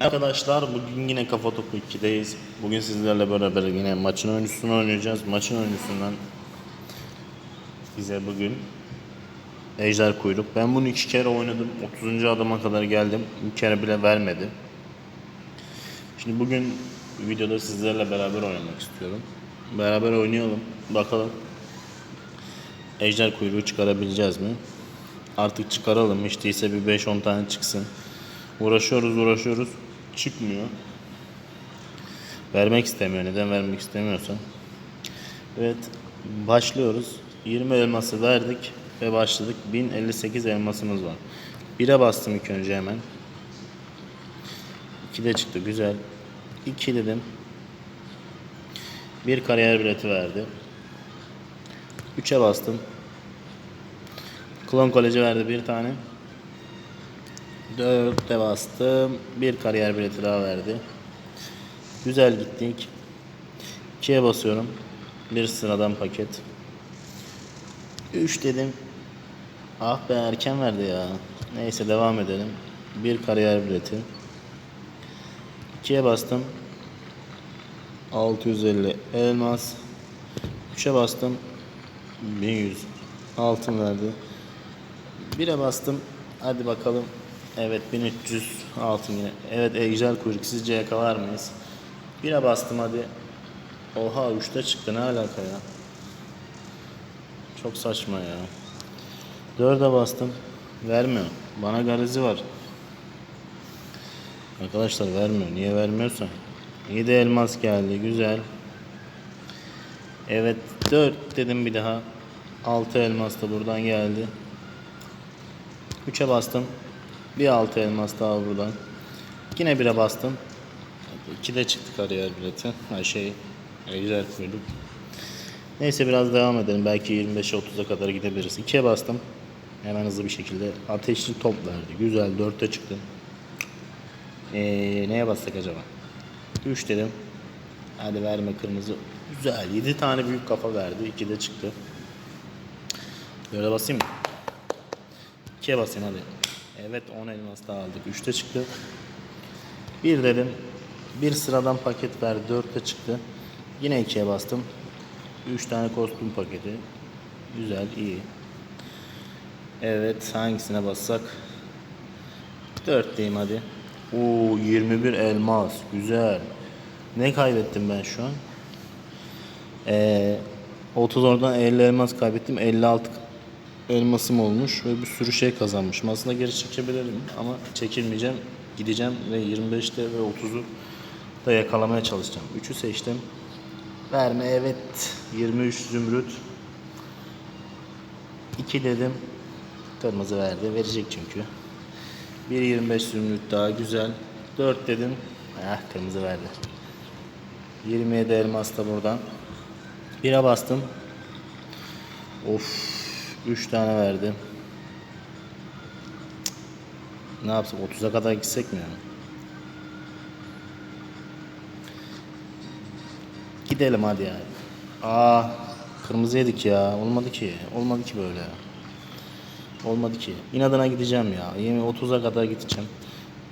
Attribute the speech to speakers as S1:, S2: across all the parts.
S1: Arkadaşlar bugün yine Kafa Topu 2'deyiz. Bugün sizlerle beraber yine maçın oyuncusunu oynayacağız. Maçın oyuncusundan bize bugün Ejder Kuyruk. Ben bunu iki kere oynadım. 30. adama kadar geldim. Bir kere bile vermedi. Şimdi bugün videoda sizlerle beraber oynamak istiyorum. Beraber oynayalım. Bakalım Ejder Kuyruğu çıkarabileceğiz mi? Artık çıkaralım. Hiç değilse bir 5-10 tane çıksın. Uğraşıyoruz uğraşıyoruz. Çıkmıyor. Vermek istemiyor. Neden vermek istemiyorsa. Evet. Başlıyoruz. 20 elması verdik ve başladık. 1058 elmasımız var. 1'e bastım ilk önce hemen. 2 de çıktı. Güzel. 2 dedim. Bir kariyer bileti verdi. 3'e bastım. Klon Koleji verdi bir tane. 4'te bastım. Bir kariyer bileti daha verdi. Güzel gittik. 2'ye basıyorum. Bir sıradan paket. 3 dedim. Ah be erken verdi ya. Neyse devam edelim. Bir kariyer bileti. 2'ye bastım. 650 elmas. 3'e bastım. 1100 altın verdi. 1'e bastım. Hadi bakalım. Evet 1300 altın yine. Evet ejder kuyruk sizce yakalar mıyız? 1'e bastım hadi. Oha 3'te çıktı ne alaka ya? Çok saçma ya. 4'e bastım. Vermiyor. Bana garizi var. Arkadaşlar vermiyor. Niye vermiyorsa? 7 elmas geldi. Güzel. Evet 4 dedim bir daha. 6 elmas da buradan geldi. 3'e bastım. Bir 6 elmas daha buradan. Yine 1'e bastım. 2'de çıktı kariyer bileti. Ha şey ejder kuyruk. Neyse biraz devam edelim. Belki 25'e 30'a kadar gidebiliriz. 2'ye bastım. Hemen hızlı bir şekilde ateşli top verdi. Güzel 4'te çıktı. Ee, neye bastık acaba? 3 dedim. Hadi verme kırmızı. Güzel. 7 tane büyük kafa verdi. 2'de çıktı. Böyle basayım mı? 2'ye basayım hadi. Evet 10 elmas daha aldık. 3'te çıktı. 1 dedim. Bir sıradan paket verdi. 4'te çıktı. Yine 2'ye bastım. 3 tane kostüm paketi. Güzel, iyi. Evet, hangisine bassak? 4'teyim hadi. Oo 21 elmas. Güzel. Ne kaybettim ben şu an? Ee, 30 oradan 50 elmas kaybettim. 56 elmasım olmuş ve bir sürü şey kazanmışım. Aslında geri çekebilirim ama çekilmeyeceğim. Gideceğim ve 25'te ve 30'u da yakalamaya çalışacağım. 3'ü seçtim. Verme evet. 23 zümrüt. 2 dedim. Kırmızı verdi. Verecek çünkü. 1.25 zümrüt daha güzel. 4 dedim. Ah kırmızı verdi. 27 elmas da buradan. 1'e bastım. Of 3 tane verdi. Ne yapsak 30'a kadar gitsek mi yani? Gidelim hadi ya. Aa kırmızı yedik ya. Olmadı ki. Olmadı ki böyle. Olmadı ki. İnadına gideceğim ya. 20 30'a kadar gideceğim.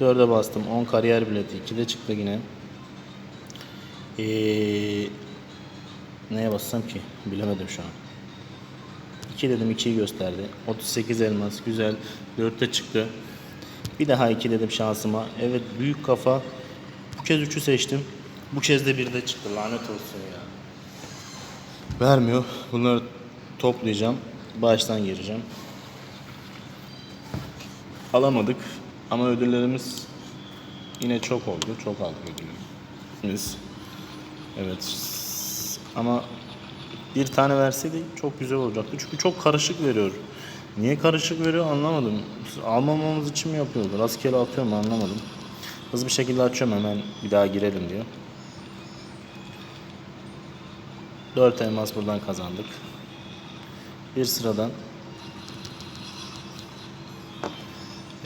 S1: 4'e bastım. 10 kariyer bileti. 2'de çıktı yine. Ee, neye bassam ki? Bilemedim şu an. 2 dedim 2'yi gösterdi. 38 elmas güzel. 4'te çıktı. Bir daha 2 dedim şansıma. Evet büyük kafa. Bu kez 3'ü seçtim. Bu kez de 1'de çıktı. Lanet olsun ya. Vermiyor. Bunları toplayacağım. Baştan gireceğim. Alamadık. Ama ödüllerimiz yine çok oldu. Çok aldık ödüllerimiz. Evet. Ama bir tane verseydi çok güzel olacaktı. Çünkü çok karışık veriyor. Niye karışık veriyor anlamadım. Almamamız için mi yapıyordu? Rastgele atıyor mu anlamadım. Hızlı bir şekilde açıyorum hemen bir daha girelim diyor. 4 elmas buradan kazandık. Bir sıradan.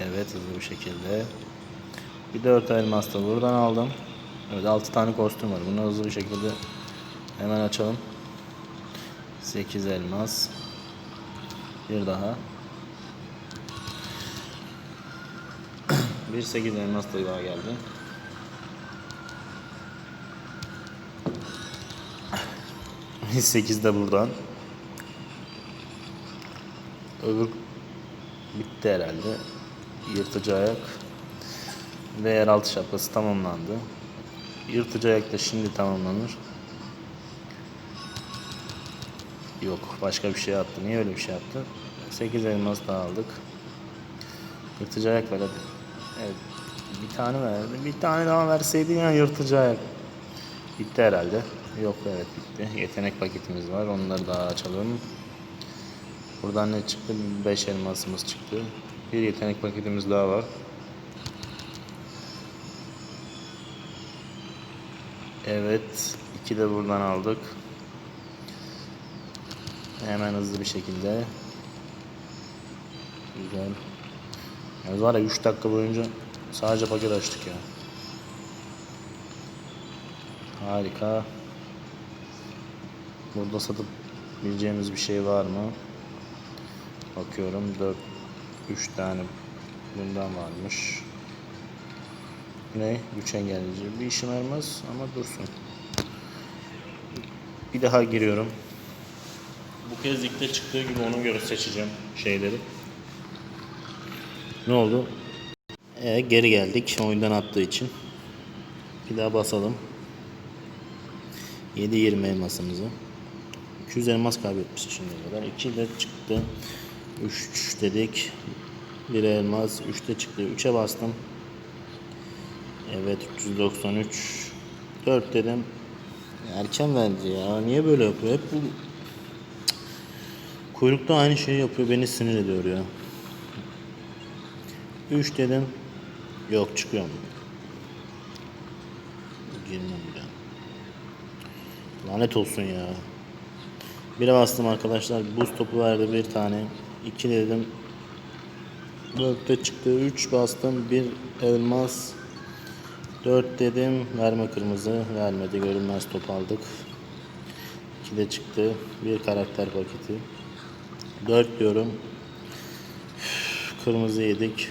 S1: Evet hızlı bir şekilde. Bir 4 elmas da buradan aldım. Evet 6 tane kostüm var. Bunu hızlı bir şekilde hemen açalım. 8 elmas. Bir daha. bir 8 elmas da daha geldi. Sekiz de buradan. Öbür bitti herhalde. Yırtıcı ayak ve yeraltı şapkası tamamlandı. Yırtıcı ayak da şimdi tamamlanır. Yok başka bir şey yaptı. Niye öyle bir şey yaptı? 8 elmas daha aldık. Yırtıcı ayak ver hadi. Evet. Bir tane verdi. Bir tane daha verseydin ya yırtıcı ayak. Bitti herhalde. Yok evet bitti. Yetenek paketimiz var. Onları daha açalım. Buradan ne çıktı? 5 elmasımız çıktı. Bir yetenek paketimiz daha var. Evet. iki de buradan aldık. Hemen hızlı bir şekilde. Güzel. Yalnız var ya 3 dakika boyunca sadece paket açtık ya. Harika. Burada satıp bileceğimiz bir şey var mı? Bakıyorum 4 3 tane bundan varmış. Ne? Güç engelleyici. Bir işim vermez ama dursun. Bir daha giriyorum. Kez ligde çıktığı gibi ona göre seçeceğim şeyleri. Ne oldu? E, geri geldik oyundan attığı için. Bir daha basalım. 7-20 elmasımızı. 200 elmas kaybetmişiz şimdiye kadar. 2 de çıktı. 3 dedik. 1 elmas. 3 de çıktı. 3'e bastım. Evet 393. 4 dedim. Erken verdi ya. Niye böyle yapıyor? Hep bu Cık. kuyrukta aynı şeyi yapıyor. Beni sinir ediyor ya. 3 dedim. Yok çıkıyorum. Girmem bir daha. Lanet olsun ya. Bire bastım arkadaşlar. Buz topu verdi bir tane. 2 dedim. 4'te çıktı. 3 bastım. 1 elmas. 4 dedim. Verme kırmızı. Vermedi. Görünmez top aldık. 2 de çıktı. Bir karakter paketi. 4 diyorum. Kırmızı yedik.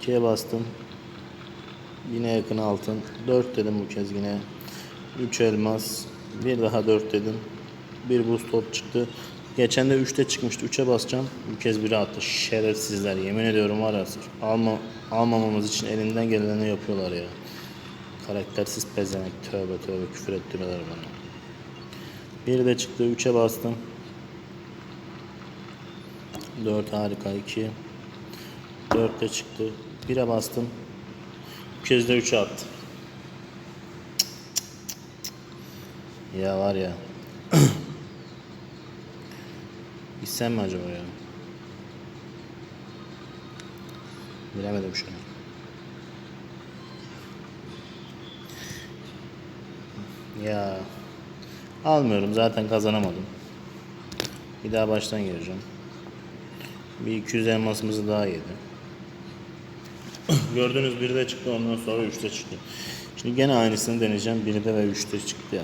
S1: 2'ye bastım. Yine yakın altın. 4 dedim bu kez yine. 3 elmas. Bir daha 4 dedim. Bir buz top çıktı. Geçen de 3'te çıkmıştı. 3'e basacağım. Bu kez 1'e attı. Şerefsizler. Yemin ediyorum var ya. Alma, almamamız için elinden geleni yapıyorlar ya. Karaktersiz pezenek. Tövbe tövbe küfür ettiriyorlar bana. Bir de çıktı. 3'e bastım. 4 harika. 2. 4 de çıktı. 1'e bastım. Bu kez de 3'e attı. Ya var ya. Gitsem mi acaba ya? Bilemedim şu an. Ya almıyorum zaten kazanamadım. Bir daha baştan gireceğim. Bir 200 elmasımızı daha yedi. Gördüğünüz biri de çıktı ondan sonra 3'te çıktı. Şimdi gene aynısını deneyeceğim. Biri de ve 3'te çıktı ya.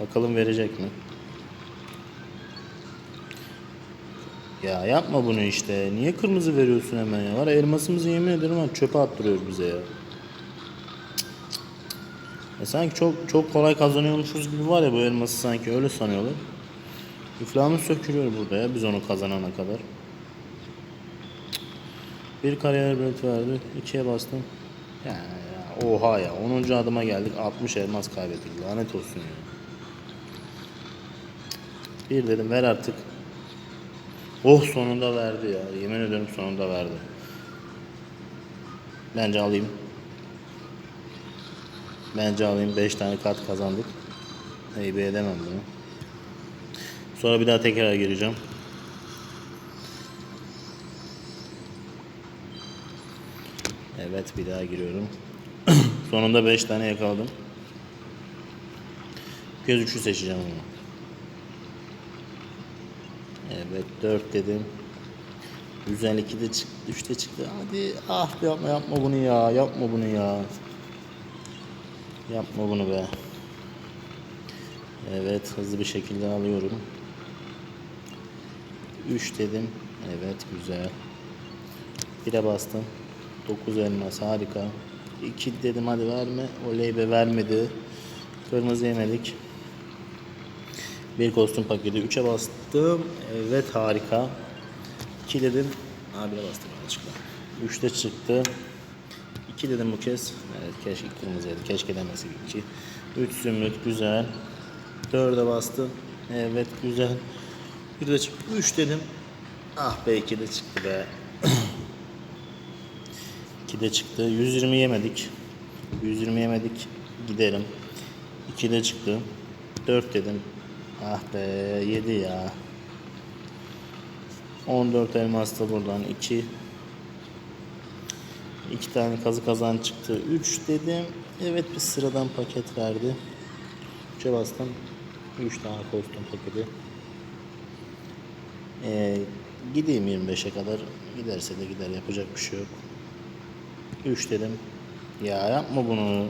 S1: Bakalım verecek mi? Ya yapma bunu işte. Niye kırmızı veriyorsun hemen ya? Var elmasımızı yemin ederim var çöpe attırıyor bize ya. E sanki çok çok kolay kazanıyormuşuz gibi var ya bu elması sanki öyle sanıyorlar. İflahımız sökülüyor burada ya biz onu kazanana kadar. Bir kariyer bileti verdi. ikiye bastım. Ya, ya oha ya 10. adıma geldik 60 elmas kaybettik. Lanet olsun ya. Bir dedim ver artık. Oh sonunda verdi ya. Yemin ederim sonunda verdi. Bence alayım. Bence alayım. 5 tane kart kazandık. Heybe edemem bunu. Sonra bir daha tekrar gireceğim. Evet bir daha giriyorum. Sonunda 5 tane yakaladım. Göz 3'ü seçeceğim ama. Evet 4 dedim. Güzel 2 de çıktı, 3 de çıktı. Hadi ah yapma yapma bunu ya. Yapma bunu ya. Yapma bunu be. Evet hızlı bir şekilde alıyorum. 3 dedim. Evet güzel. 1'e bastım. 9 elmas harika. 2 dedim hadi verme. Oley be vermedi. Kırmızı yemedik. Bir kostüm paketi 3'e bastım. Evet harika. 2 dedim. Abi bastım yanlışlıkla. 3'te çıktı. 2 dedim bu kez. Evet keşke kırmızıydı. Keşke demeseydik 2. 3 zümrüt güzel. 4'e bastım. Evet güzel. Bir de çıktı. 3 dedim. Ah be 2 de çıktı be. 2 de çıktı. 120 yemedik. 120 yemedik. Gidelim. 2 de çıktı. 4 dedim. Ah be 7 ya. 14 elmas da buradan 2. 2 tane kazı kazan çıktı. 3 dedim. Evet bir sıradan paket verdi. 3'e bastım. 3 tane kostüm paketi. Ee, gideyim 25'e kadar. Giderse de gider. Yapacak bir şey yok. 3 dedim. Ya yapma bunu.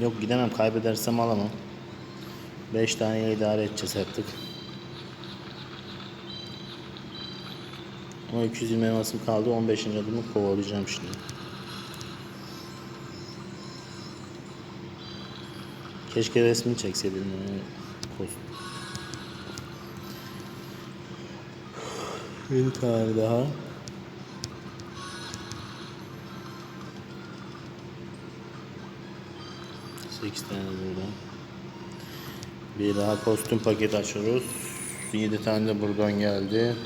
S1: Yok gidemem. Kaybedersem alamam. 5 taneyle idare edeceğiz artık. Ama 220 elmasım kaldı. 15. adımı kovalayacağım şimdi. Keşke resmini çekseydim. Bir tane daha. Sekiz tane buradan. Bir daha kostüm paketi açıyoruz. 7 tane de buradan geldi.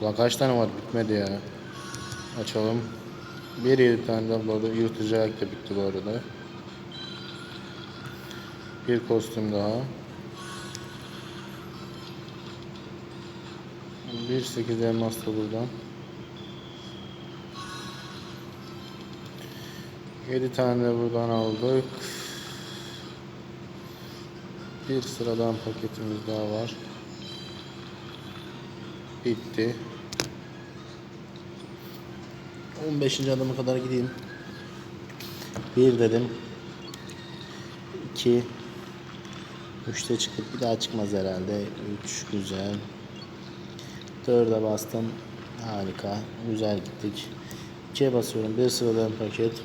S1: Ulan kaç tane var bitmedi ya. Açalım. Bir 7 tane de burada yırtıcı ayak da bitti bu arada. Bir kostüm daha. Bir 8 elmas da buradan. 7 tane de buradan aldık. Bir sıradan paketimiz daha var. Bitti. 15. adıma kadar gideyim. 1 dedim. 2 3'te çıktık. Bir daha çıkmaz herhalde. 3 güzel. 4'e bastım. Harika. Güzel gittik. 2'ye basıyorum. Bir sıradan paket.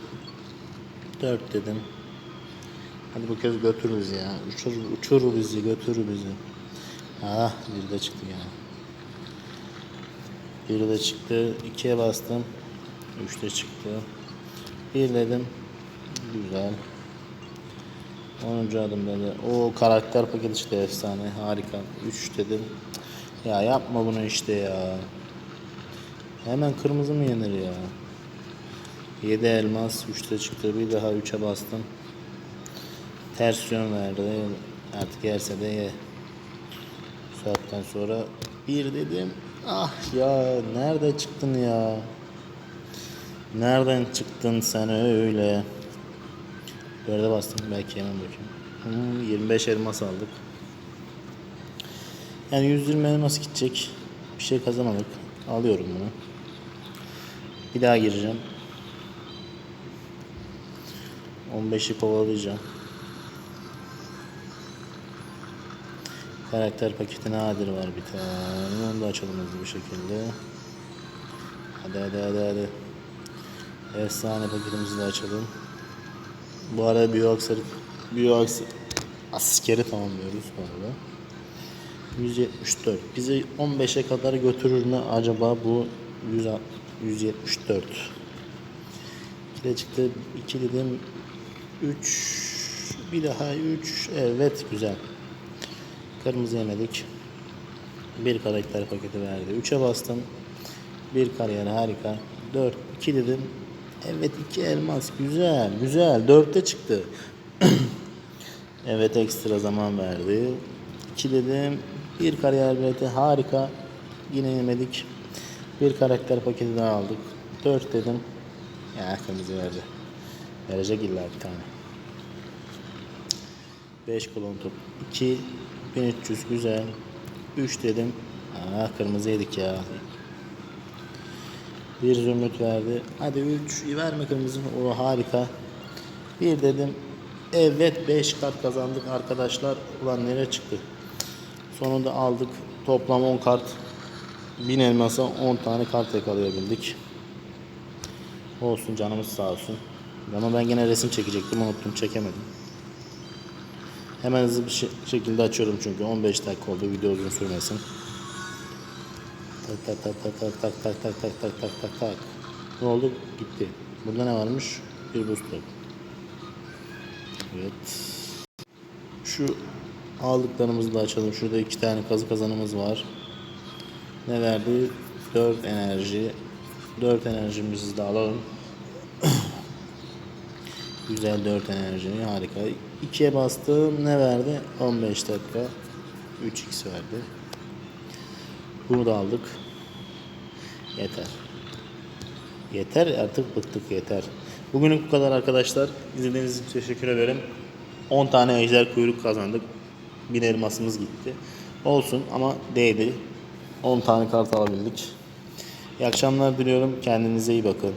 S1: 4 dedim. Hadi bu kez götür bizi ya. Uçur, uçur bizi, götür bizi. Ah bir de çıktı ya. Bir de çıktı. ikiye bastım. Üçte çıktı. Bir dedim. Güzel. 10. adımda da o karakter paketi işte efsane harika 3 dedim ya yapma bunu işte ya hemen kırmızı mı yenir ya 7 elmas 3'te çıktı bir daha 3'e bastım ters yön verdi artık yerse de ye Bu saatten sonra bir dedim ah ya nerede çıktın ya nereden çıktın sen öyle Dörde bastım belki hemen bakayım. Hmm, 25 elmas aldık. Yani 120 elmas gidecek. Bir şey kazanamadık. Alıyorum bunu. Bir daha gireceğim. 15'i kovalayacağım. Karakter paketi nadir var bir tane. Onu da açalım hızlı bir şekilde. Hadi hadi hadi hadi. Efsane paketimizi de açalım. Bu arada Bioaksarı Bioaks askeri tamamlıyoruz bu arada. 174. Bizi 15'e kadar götürür mü acaba bu 100, 174? 2 de çıktı. 2 dedim. 3 bir daha 3 evet güzel. Kırmızı yemedik. Bir karakter paketi verdi. 3'e bastım. Bir kariyer harika. 4 2 dedim. Evet iki elmas güzel güzel dörtte çıktı. evet ekstra zaman verdi. İki dedim. Bir kariyer bileti harika. Yine yemedik. Bir karakter paketi daha aldık. Dört dedim. Ya kırmızı verdi. Verecek illa bir tane. 5 kolon top. 2 1300 güzel. 3 dedim. Aa kırmızı yedik ya. Bir zümrüt verdi. Hadi 3 verme kırmızı. O harika. Bir dedim. Evet 5 kart kazandık arkadaşlar. Ulan nereye çıktı? Sonunda aldık. Toplam 10 kart. 1000 elmasa 10 tane kart yakalayabildik. Olsun canımız sağ olsun. Ama ben gene resim çekecektim unuttum çekemedim. Hemen hızlı bir şey- şekilde açıyorum çünkü 15 dakika oldu video uzun sürmesin. Tak tak tak tak tak tak tak tak tak tak tak tak tak. Ne oldu? Gitti. Burada ne varmış? Bir buz top. Evet. Şu aldıklarımızı da açalım. Şurada iki tane kazı kazanımız var. Ne verdi? 4 enerji. 4 enerjimizi de alalım. Güzel 4 enerji. Harika. 2'ye bastım. Ne verdi? 15 dakika. 3x verdi. Bunu da aldık. Yeter. Yeter artık bıktık yeter. Bugünlük bu kadar arkadaşlar. İzlediğiniz için teşekkür ederim. 10 tane ejder kuyruk kazandık. Bir elmasımız gitti. Olsun ama değdi. 10 tane kart alabildik. İyi akşamlar diliyorum. Kendinize iyi bakın.